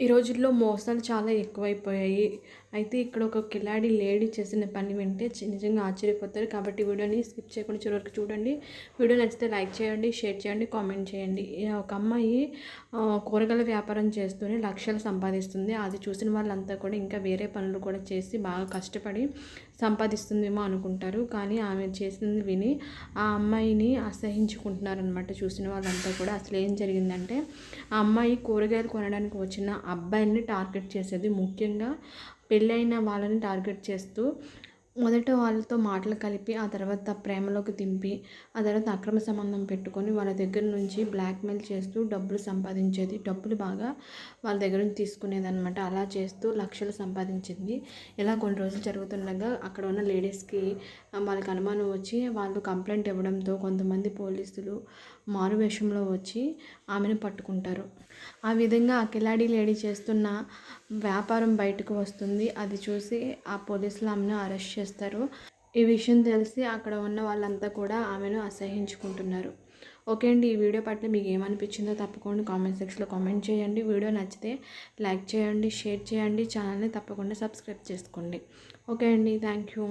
ఈ రోజుల్లో మోసాలు చాలా ఎక్కువైపోయాయి. అయితే ఇక్కడ ఒక కిలాడి లేడీ చేసిన పని వింటే నిజంగా ఆశ్చర్యపోతారు. కాబట్టి వీడియోని స్కిప్ చేయకుండా చివరికి చూడండి. వీడియో నచ్చితే లైక్ చేయండి షేర్ చేయండి కామెంట్ చేయండి. ఒక అమ్మాయి కూరగాయల వ్యాపారం చేస్తూనే లక్షలు సంపాదిస్తుంది. అది చూసిన వాళ్ళంతా కూడా ఇంకా వేరే పనులు కూడా చేసి బాగా కష్టపడి సంపాదిస్తుందేమో అనుకుంటారు. కానీ ఆమె చేసింది విని ఆ అమ్మాయిని అసహించుకుంటున్నారనమాట చూసిన వాళ్ళంతా కూడా. అసలు ఏం జరిగిందంటే ఆ అమ్మాయి కూరగాయలు కొనడానికి వచ్చిన అబ్బాయిని టార్గెట్ చేసేది ముఖ్యంగా పెళ్ళైన వాళ్ళని టార్గెట్ చేస్తూ మొదట వాళ్ళతో మాటలు కలిపి ఆ తర్వాత ప్రేమలోకి దింపి ఆ తర్వాత అక్రమ సంబంధం పెట్టుకొని వాళ్ళ దగ్గర నుంచి బ్లాక్మెయిల్ చేస్తూ డబ్బులు సంపాదించేది. డబ్బులు బాగా వాళ్ళ దగ్గర నుంచి తీసుకునేది అనమాట అలా చేస్తూ లక్షలు సంపాదించింది. ఇలా కొన్ని రోజులు జరుగుతుండగా అక్కడ ఉన్న లేడీస్కి వాళ్ళకి అనుమానం వచ్చి వాళ్ళు కంప్లైంట్ ఇవ్వడంతో కొంతమంది పోలీసులు మారు వేషంలో వచ్చి ఆమెను పట్టుకుంటారు. ఆ విధంగా ఆ కిలాడీ లేడీ చేస్తున్న వ్యాపారం బయటకు వస్తుంది. అది చూసి ఆ పోలీసులు ఆమెను అరెస్ట్ చేస్తారు. ఈ విషయం తెలిసి అక్కడ ఉన్న వాళ్ళంతా కూడా ఆమెను అసహించుకుంటున్నారు. ఓకే అండి ఈ వీడియో పట్ల మీకు ఏమనిపించిందో తప్పకుండా కామెంట్ సెక్షన్లో కామెంట్ చేయండి. వీడియో నచ్చితే లైక్ చేయండి షేర్ చేయండి. ఛానల్ని తప్పకుండా సబ్స్క్రైబ్ చేసుకోండి. ఓకే అండి థ్యాంక్ యూ.